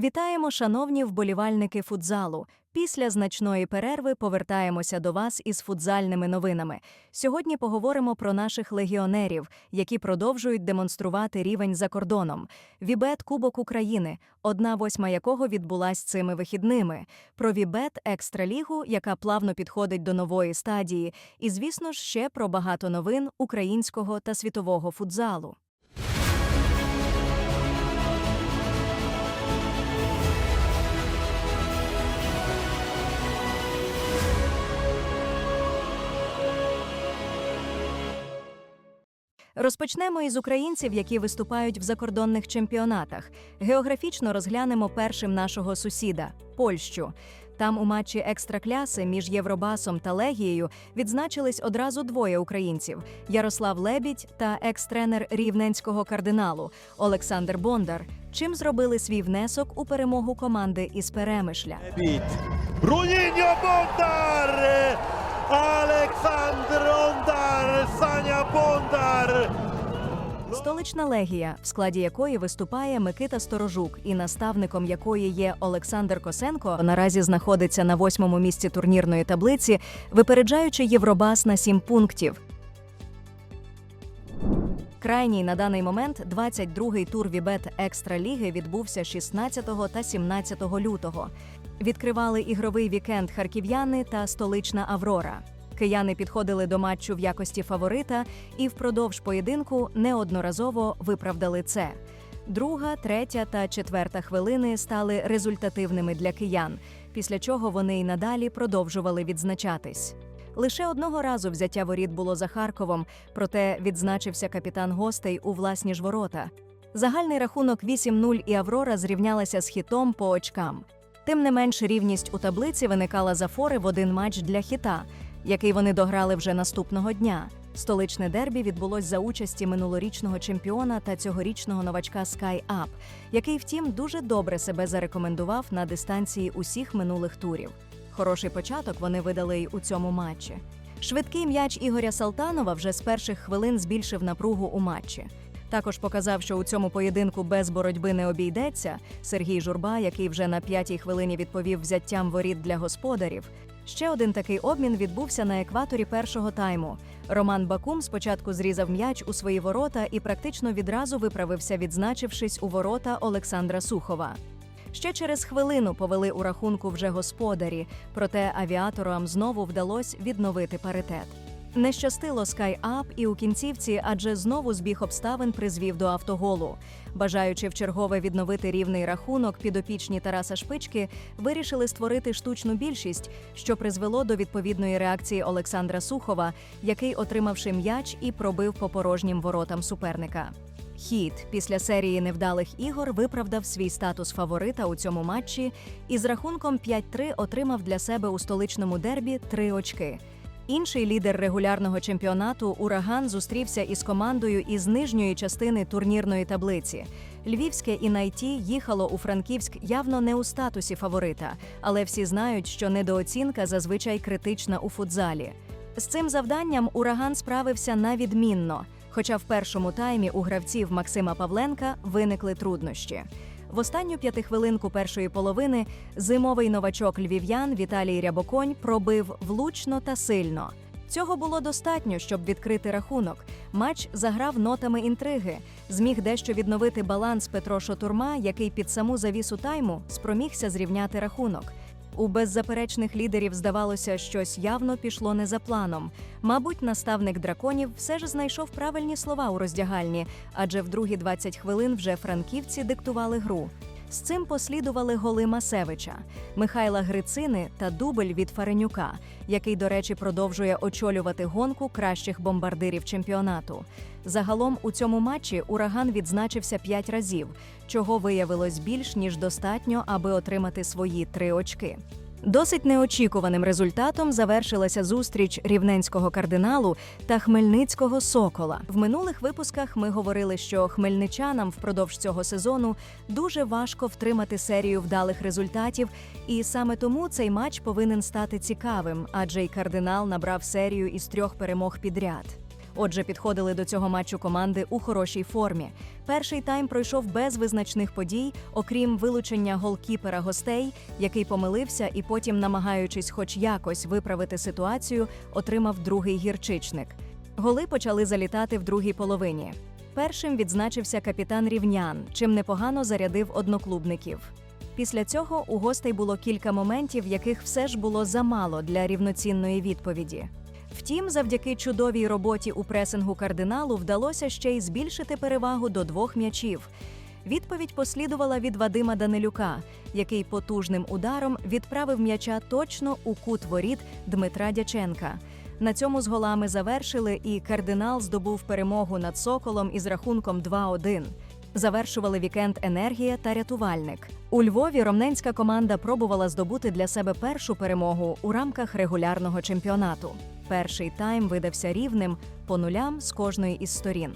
Вітаємо, шановні вболівальники футзалу. Після значної перерви повертаємося до вас із футзальними новинами. Сьогодні поговоримо про наших легіонерів, які продовжують демонструвати рівень за кордоном. Вібет Кубок України, одна восьма якого відбулась цими вихідними. Про Вібет Екстралігу, яка плавно підходить до нової стадії. І, звісно ж, ще про багато новин українського та світового футзалу. Розпочнемо із українців, які виступають в закордонних чемпіонатах. Географічно розглянемо першим нашого сусіда Польщу. Там у матчі екстракляси між Євробасом та Легією відзначились одразу двоє українців: Ярослав Лебідь та екс-тренер рівненського кардиналу Олександр Бондар. Чим зробили свій внесок у перемогу команди із Перемишля. Bruninho Bondar! Aleksander Bondar! Bondar! Столична легія, в складі якої виступає Микита Сторожук, і наставником якої є Олександр Косенко, наразі знаходиться на восьмому місці турнірної таблиці, випереджаючи Євробас на сім пунктів. Крайній на даний момент 22-й тур Вібет Екстраліги відбувся 16 та 17 лютого. Відкривали ігровий вікенд харків'яни та столична Аврора. Кияни підходили до матчу в якості фаворита і впродовж поєдинку неодноразово виправдали це. Друга, третя та четверта хвилини стали результативними для киян, після чого вони й надалі продовжували відзначатись. Лише одного разу взяття воріт було за Харковом, проте відзначився капітан гостей у власні ж ворота. Загальний рахунок 8-0 і Аврора зрівнялася з хітом по очкам. Тим не менш, рівність у таблиці виникала за фори в один матч для хіта, який вони дограли вже наступного дня. Столичне дербі відбулось за участі минулорічного чемпіона та цьогорічного новачка Sky Up, який, втім, дуже добре себе зарекомендував на дистанції усіх минулих турів. Хороший початок вони видали й у цьому матчі. Швидкий м'яч Ігоря Салтанова вже з перших хвилин збільшив напругу у матчі. Також показав, що у цьому поєдинку без боротьби не обійдеться. Сергій Журба, який вже на п'ятій хвилині відповів взяттям воріт для господарів. Ще один такий обмін відбувся на екваторі першого тайму. Роман Бакум спочатку зрізав м'яч у свої ворота і практично відразу виправився, відзначившись у ворота Олександра Сухова. Ще через хвилину повели у рахунку вже господарі, проте авіаторам знову вдалося відновити паритет. Не щастило Sky Up і у кінцівці, адже знову збіг обставин призвів до автоголу. Бажаючи вчергове відновити рівний рахунок, підопічні Тараса Шпички вирішили створити штучну більшість, що призвело до відповідної реакції Олександра Сухова, який, отримавши м'яч, і пробив по порожнім воротам суперника. Хіт після серії невдалих ігор виправдав свій статус фаворита у цьому матчі і з рахунком 5-3 отримав для себе у столичному дербі три очки. Інший лідер регулярного чемпіонату Ураган зустрівся із командою із нижньої частини турнірної таблиці. Львівське Інайті їхало у Франківськ явно не у статусі фаворита, але всі знають, що недооцінка зазвичай критична у футзалі. З цим завданням ураган справився на відмінно. Хоча в першому таймі у гравців Максима Павленка виникли труднощі. В останню п'ятихвилинку першої половини зимовий новачок львів'ян Віталій Рябоконь пробив влучно та сильно. Цього було достатньо, щоб відкрити рахунок. Матч заграв нотами інтриги. Зміг дещо відновити баланс Петро Шотурма, який під саму завісу тайму спромігся зрівняти рахунок. У беззаперечних лідерів здавалося, щось явно пішло не за планом. Мабуть, наставник драконів все ж знайшов правильні слова у роздягальні, адже в другі 20 хвилин вже франківці диктували гру. З цим послідували голи Масевича, Михайла Грицини та дубль від Фаренюка, який, до речі, продовжує очолювати гонку кращих бомбардирів чемпіонату. Загалом у цьому матчі ураган відзначився п'ять разів, чого виявилось більш ніж достатньо, аби отримати свої три очки. Досить неочікуваним результатом завершилася зустріч рівненського кардиналу та хмельницького сокола. В минулих випусках ми говорили, що хмельничанам впродовж цього сезону дуже важко втримати серію вдалих результатів, і саме тому цей матч повинен стати цікавим, адже й кардинал набрав серію із трьох перемог підряд. Отже, підходили до цього матчу команди у хорошій формі. Перший тайм пройшов без визначних подій, окрім вилучення голкіпера гостей, який помилився і потім, намагаючись хоч якось виправити ситуацію, отримав другий гірчичник. Голи почали залітати в другій половині. Першим відзначився капітан Рівнян, чим непогано зарядив одноклубників. Після цього у гостей було кілька моментів, яких все ж було замало для рівноцінної відповіді. Втім, завдяки чудовій роботі у пресингу кардиналу вдалося ще й збільшити перевагу до двох м'ячів. Відповідь послідувала від Вадима Данилюка, який потужним ударом відправив м'яча точно у кут воріт Дмитра Дяченка. На цьому з голами завершили, і кардинал здобув перемогу над Соколом із рахунком 2-1. Завершували вікенд енергія та рятувальник. У Львові ромненська команда пробувала здобути для себе першу перемогу у рамках регулярного чемпіонату. Перший тайм видався рівним по нулям з кожної із сторін.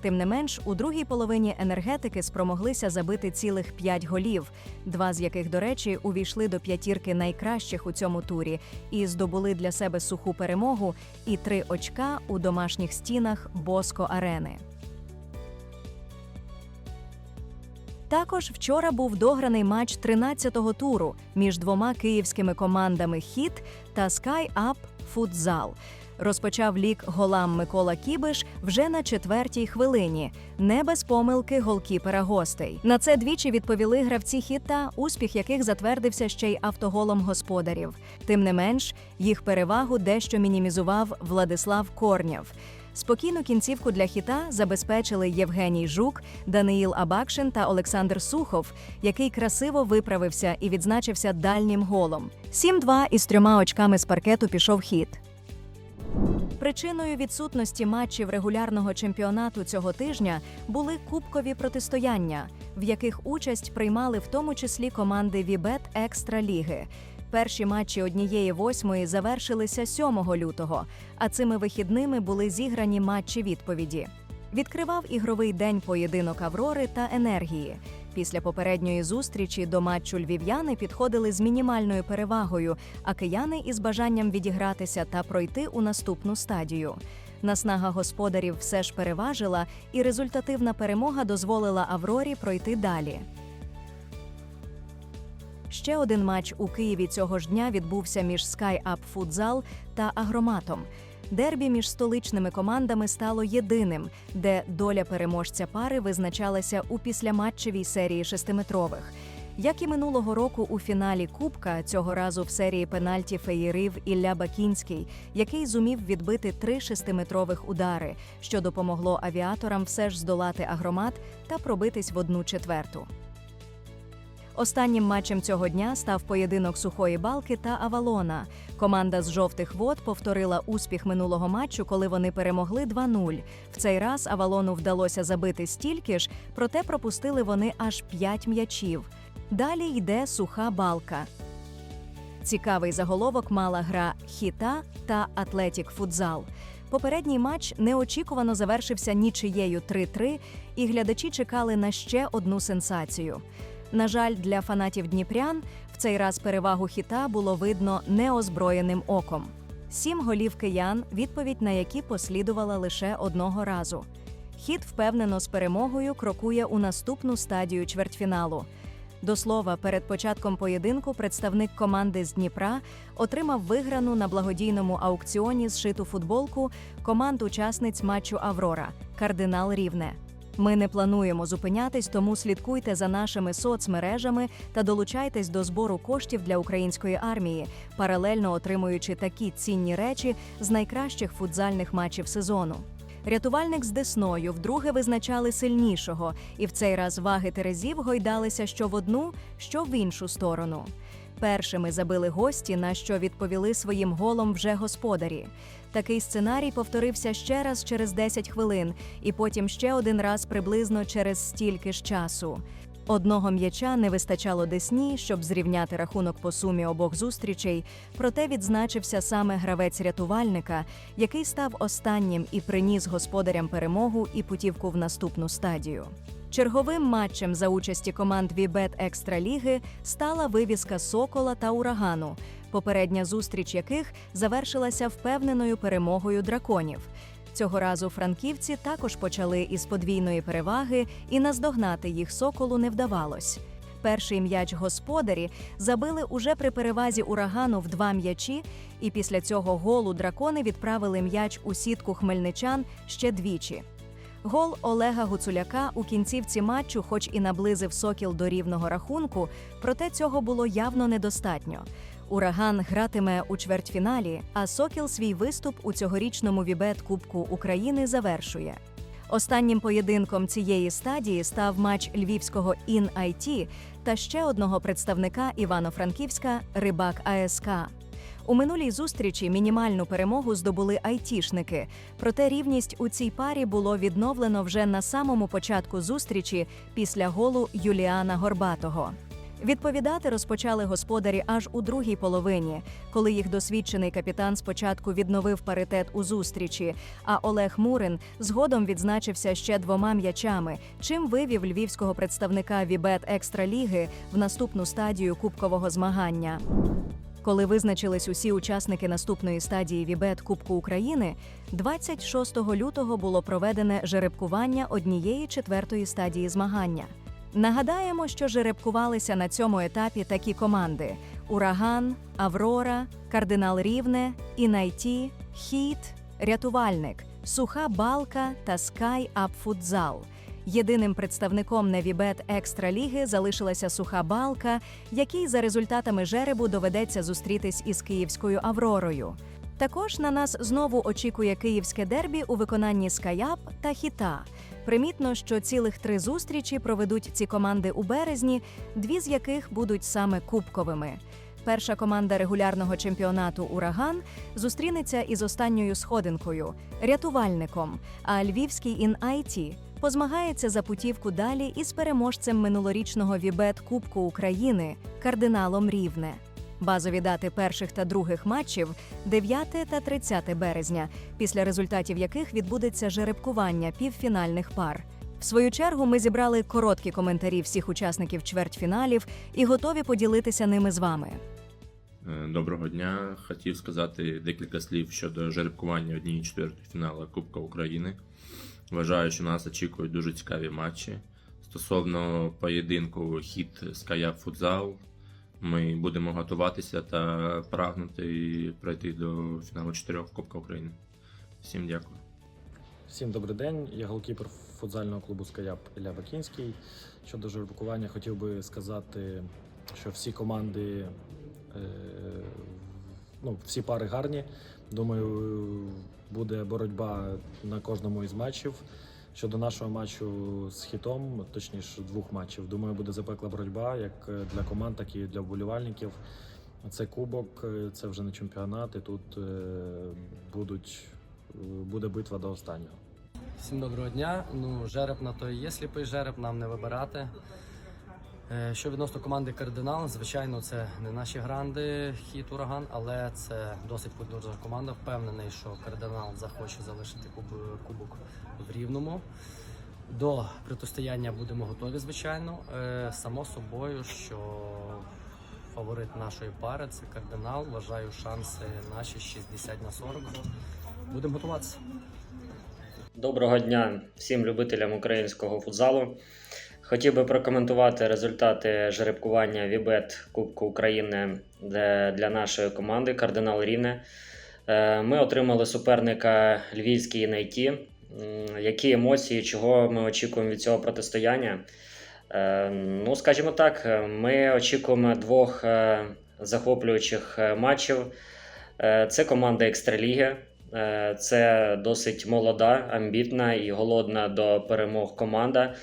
Тим не менш, у другій половині енергетики спромоглися забити цілих п'ять голів, два з яких, до речі, увійшли до п'ятірки найкращих у цьому турі і здобули для себе суху перемогу і три очка у домашніх стінах Боско Арени. Також вчора був дограний матч 13-го туру між двома київськими командами Хіт та Sky Up Футзал. Розпочав лік голам Микола Кібиш вже на четвертій хвилині, не без помилки голкіпера гостей. На це двічі відповіли гравці хіта, успіх яких затвердився ще й автоголом господарів. Тим не менш, їх перевагу дещо мінімізував Владислав Корнєв. Спокійну кінцівку для хіта забезпечили Євгеній Жук, Даниїл Абакшин та Олександр Сухов, який красиво виправився і відзначився дальнім голом. 7-2 із трьома очками з паркету пішов хід. Причиною відсутності матчів регулярного чемпіонату цього тижня були кубкові протистояння, в яких участь приймали в тому числі команди Вібет Екстра Ліги. Перші матчі однієї восьмої завершилися 7 лютого, а цими вихідними були зіграні матчі відповіді. Відкривав ігровий день поєдинок Аврори та енергії. Після попередньої зустрічі до матчу львів'яни підходили з мінімальною перевагою, а кияни із бажанням відігратися та пройти у наступну стадію. Наснага господарів все ж переважила, і результативна перемога дозволила Аврорі пройти далі. Ще один матч у Києві цього ж дня відбувся між Sky Up Futsal та Агроматом. Дербі між столичними командами стало єдиним, де доля переможця пари визначалася у післяматчевій серії шестиметрових. Як і минулого року у фіналі Кубка, цього разу в серії пенальті феєрив Ілля Бакінський, який зумів відбити три шестиметрових удари, що допомогло авіаторам все ж здолати агромат та пробитись в одну четверту. Останнім матчем цього дня став поєдинок сухої балки та Авалона. Команда з жовтих вод повторила успіх минулого матчу, коли вони перемогли 2-0. В цей раз Авалону вдалося забити стільки ж, проте пропустили вони аж 5 м'ячів. Далі йде суха балка. Цікавий заголовок мала гра Хіта та Атлетік Футзал. Попередній матч неочікувано завершився нічиєю 3-3, і глядачі чекали на ще одну сенсацію. На жаль, для фанатів Дніпрян в цей раз перевагу хіта було видно неозброєним оком. Сім голів киян, відповідь на які послідувала лише одного разу. Хіт впевнено з перемогою крокує у наступну стадію чвертьфіналу. До слова, перед початком поєдинку представник команди з Дніпра отримав виграну на благодійному аукціоні зшиту футболку команд учасниць матчу Аврора Кардинал Рівне. Ми не плануємо зупинятись, тому слідкуйте за нашими соцмережами та долучайтесь до збору коштів для української армії, паралельно отримуючи такі цінні речі з найкращих футзальних матчів сезону. Рятувальник з Десною вдруге визначали сильнішого, і в цей раз ваги терезів гойдалися що в одну, що в іншу сторону. Першими забили гості, на що відповіли своїм голом вже господарі. Такий сценарій повторився ще раз через 10 хвилин, і потім ще один раз приблизно через стільки ж часу. Одного м'яча не вистачало Десні, щоб зрівняти рахунок по сумі обох зустрічей, проте відзначився саме гравець рятувальника, який став останнім і приніс господарям перемогу і путівку в наступну стадію. Черговим матчем за участі команд Вібет Екстраліги стала вивіска Сокола та Урагану, попередня зустріч яких завершилася впевненою перемогою драконів. Цього разу франківці також почали із подвійної переваги, і наздогнати їх соколу не вдавалось. Перший м'яч господарі забили уже при перевазі урагану в два м'ячі, і після цього голу дракони відправили м'яч у сітку хмельничан ще двічі. Гол Олега Гуцуляка у кінцівці матчу, хоч і наблизив сокіл до рівного рахунку, проте цього було явно недостатньо. Ураган гратиме у чвертьфіналі, а Сокіл свій виступ у цьогорічному Вібет Кубку України завершує. Останнім поєдинком цієї стадії став матч львівського ін IT та ще одного представника Івано-Франківська Рибак АСК. У минулій зустрічі мінімальну перемогу здобули айтішники, проте рівність у цій парі було відновлено вже на самому початку зустрічі після голу Юліана Горбатого. Відповідати розпочали господарі аж у другій половині, коли їх досвідчений капітан спочатку відновив паритет у зустрічі, а Олег Мурин згодом відзначився ще двома м'ячами, чим вивів львівського представника Вібет Екстраліги в наступну стадію кубкового змагання. Коли визначились усі учасники наступної стадії Вібет Кубку України, 26 лютого було проведене жеребкування однієї четвертої стадії змагання. Нагадаємо, що жеребкувалися на цьому етапі такі команди: Ураган, Аврора, Кардинал Рівне, Інайті, Хіт, Рятувальник, Суха Балка та Скай Ап Футзал. Єдиним представником Невібет Екстраліги залишилася суха балка, якій за результатами жеребу доведеться зустрітись із київською Авророю. Також на нас знову очікує київське дербі у виконанні Скаяп та Хіта. Примітно, що цілих три зустрічі проведуть ці команди у березні, дві з яких будуть саме кубковими. Перша команда регулярного чемпіонату Ураган зустрінеться із останньою сходинкою рятувальником. А львівський інайті позмагається за путівку далі із переможцем минулорічного Вібет Кубку України кардиналом Рівне. Базові дати перших та других матчів 9 та 30 березня, після результатів яких відбудеться жеребкування півфінальних пар. В свою чергу ми зібрали короткі коментарі всіх учасників чвертьфіналів і готові поділитися ними з вами. Е, Доброго дня. Хотів сказати декілька слів щодо жеребкування однієї четвертої фіналу Кубка України. Вважаю, що нас очікують дуже цікаві матчі. Стосовно поєдинку хід Скаяп Футзал, ми будемо готуватися та прагнути пройти до фіналу чотирьох Кубка України. Всім дякую. Всім добрий день. Я голкіпер футзального клубу Скаяп Ілля Бакінський. Щодо жеребкування, хотів би сказати, що всі команди, е, ну, всі пари гарні. Думаю, буде боротьба на кожному із матчів. Щодо нашого матчу з хітом, точніше двох матчів, думаю, буде запекла боротьба як для команд, так і для вболівальників. Це кубок, це вже не чемпіонат, і тут е, будуть, буде битва до останнього. Всім доброго дня. Ну, жереб на то і є сліпий жереб, нам не вибирати. Е, Що відносно команди Кардинал, звичайно, це не наші гранди, хіт ураган, але це досить потужна команда. Впевнений, що кардинал захоче залишити кубок в рівному. До протистояння будемо готові, звичайно. Е, Само собою, що фаворит нашої пари це кардинал. Вважаю шанси наші 60 на 40. Будемо готуватися. Доброго дня всім любителям українського футзалу. Хотів би прокоментувати результати жеребкування Вібет Кубку України для нашої команди Кардинал Рівне. Е, Ми отримали суперника Львівський Найті. Які емоції, чого ми очікуємо від цього протистояння? Е, Ну, скажімо так, ми очікуємо двох е, захоплюючих матчів. Це команда Екстраліги. Це досить молода, амбітна і голодна до перемог команда.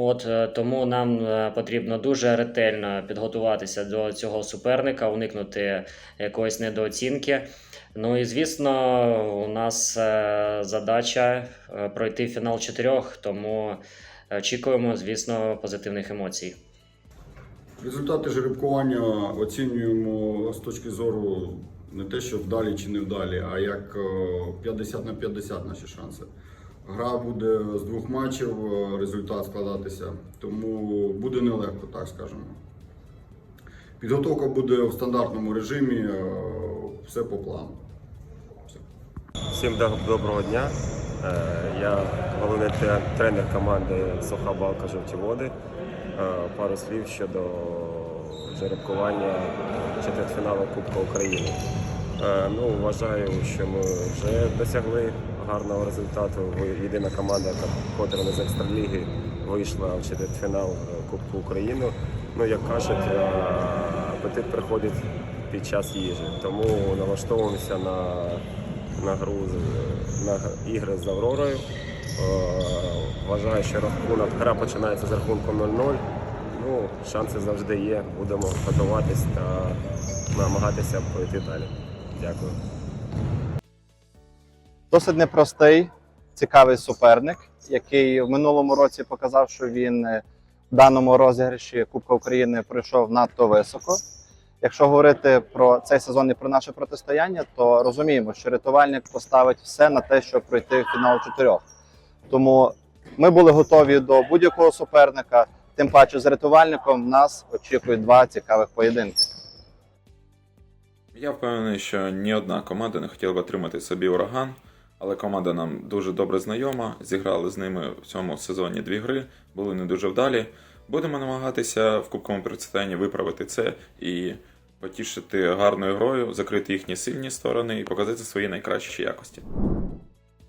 От е, тому нам е, потрібно дуже ретельно підготуватися до цього суперника, уникнути якоїсь недооцінки. Ну і звісно, у нас е, задача пройти фінал чотирьох, тому очікуємо, звісно, позитивних емоцій. Результати жеребкування оцінюємо з точки зору не те, що вдалі чи не вдалі, а як е, 50 на 50 наші шанси. Гра буде з двох матчів, е, результат складатися, тому буде нелегко, так скажемо. Підготовка буде в стандартному режимі, е, все по плану. Всім доброго дня. Е, Я головний тренер команди Суха Балка Жовті Води. Пару слів щодо жеребкування четвертьфіналу Кубка України. Ну, вважаю, що ми вже досягли гарного результату. Єдина команда, котра не з екстраліги вийшла в четвертьфінал е, Кубку України. Ну, як кажуть, е, апетит приходить під час їжі. Тому налаштовуємося на, на гру на ігри з Авророю. Е, Вважаю, що рахунок гра починається з рахунком 0-0. Ну, шанси завжди є. Будемо готуватись та намагатися пройти далі. Дякую. Досить непростий, цікавий суперник, який в минулому році показав, що він е, в даному розіграші Кубка України пройшов надто високо. Якщо говорити про цей сезон і про наше протистояння, то розуміємо, що рятувальник поставить все на те, щоб пройти в фінал чотирьох. Тому ми були готові до будь-якого суперника. Тим паче з рятувальником нас очікують два цікавих поєдинки. Я впевнений, що ні одна команда не хотіла б отримати собі ураган, але команда нам дуже добре знайома. Зіграли з ними в цьому сезоні дві гри, були не дуже вдалі. Будемо намагатися в кубковому процитанні виправити це і потішити гарною грою, закрити їхні сильні сторони і показати свої найкращі якості.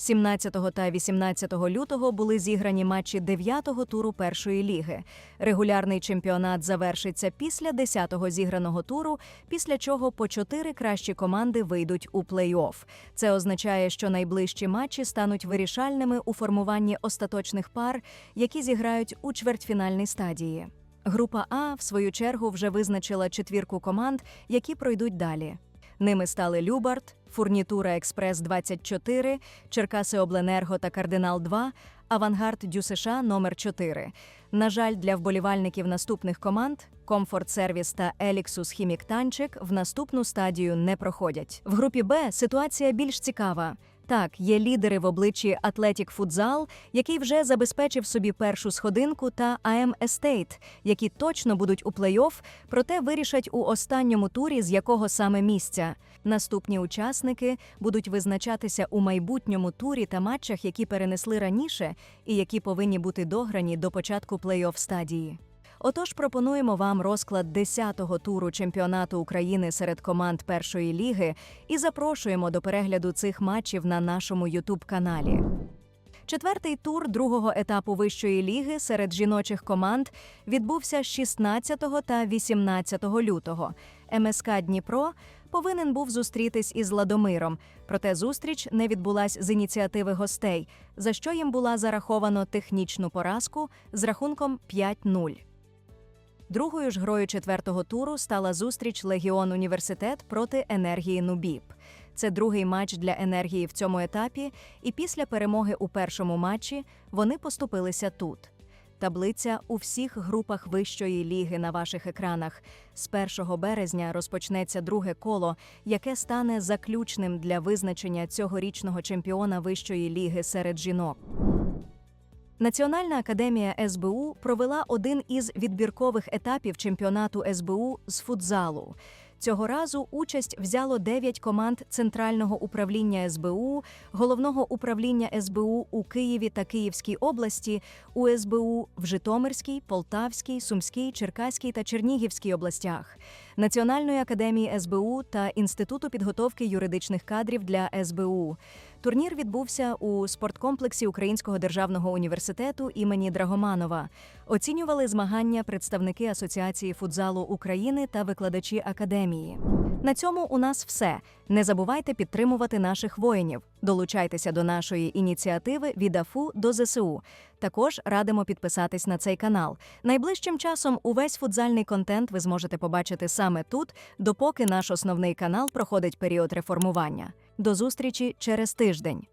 17 та 18 лютого були зіграні матчі 9-го туру першої ліги. Регулярний чемпіонат завершиться після 10-го зіграного туру, після чого по чотири кращі команди вийдуть у плей-офф. Це означає, що найближчі матчі стануть вирішальними у формуванні остаточних пар, які зіграють у чвертьфінальній стадії. Група А, в свою чергу, вже визначила четвірку команд, які пройдуть далі. Ними стали Любард, Фурнітура Експрес 24, Черкаси Обленерго та Кардинал 2, Авангард Дю США номер 4. На жаль, для вболівальників наступних команд Комфорт Сервіс та Еліксус Хімік Танчик в наступну стадію не проходять. В групі Б ситуація більш цікава. Так, є лідери в обличчі Атлетік Футзал, який вже забезпечив собі першу сходинку, та АМ Естейт, які точно будуть у плей-офф, проте вирішать у останньому турі, з якого саме місця. Наступні учасники будуть визначатися у майбутньому турі та матчах, які перенесли раніше і які повинні бути дограні до початку плей-офф стадії. Отож, пропонуємо вам розклад 10-го туру чемпіонату України серед команд першої ліги і запрошуємо до перегляду цих матчів на нашому Ютуб-каналі. Четвертий тур другого етапу вищої ліги серед жіночих команд відбувся 16 та 18 лютого. МСК Дніпро повинен був зустрітись із Ладомиром, проте зустріч не відбулась з ініціативи гостей, за що їм була зараховано технічну поразку з рахунком 5-0. Другою ж грою четвертого туру стала зустріч Легіон Університет проти енергії Нубіп. Це другий матч для енергії в цьому етапі, і після перемоги у першому матчі вони поступилися тут. Таблиця у всіх групах вищої ліги на ваших екранах. З 1 березня розпочнеться друге коло, яке стане заключним для визначення цьогорічного чемпіона вищої ліги серед жінок. Національна академія СБУ провела один із відбіркових етапів чемпіонату СБУ з футзалу. Цього разу участь взяло 9 команд Центрального управління СБУ, головного управління СБУ у Києві та Київській області, у СБУ в Житомирській, Полтавській, Сумській, Черкаській та Чернігівській областях, Національної академії СБУ та Інституту підготовки юридичних кадрів для СБУ. Турнір відбувся у спорткомплексі Українського державного університету імені Драгоманова. Оцінювали змагання представники Асоціації футзалу України та викладачі академії. На цьому у нас все. Не забувайте підтримувати наших воїнів. Долучайтеся до нашої ініціативи від АФУ до ЗСУ. Також радимо підписатись на цей канал. Найближчим часом увесь футзальний контент ви зможете побачити саме тут, допоки наш основний канал проходить період реформування. До зустрічі через тиждень.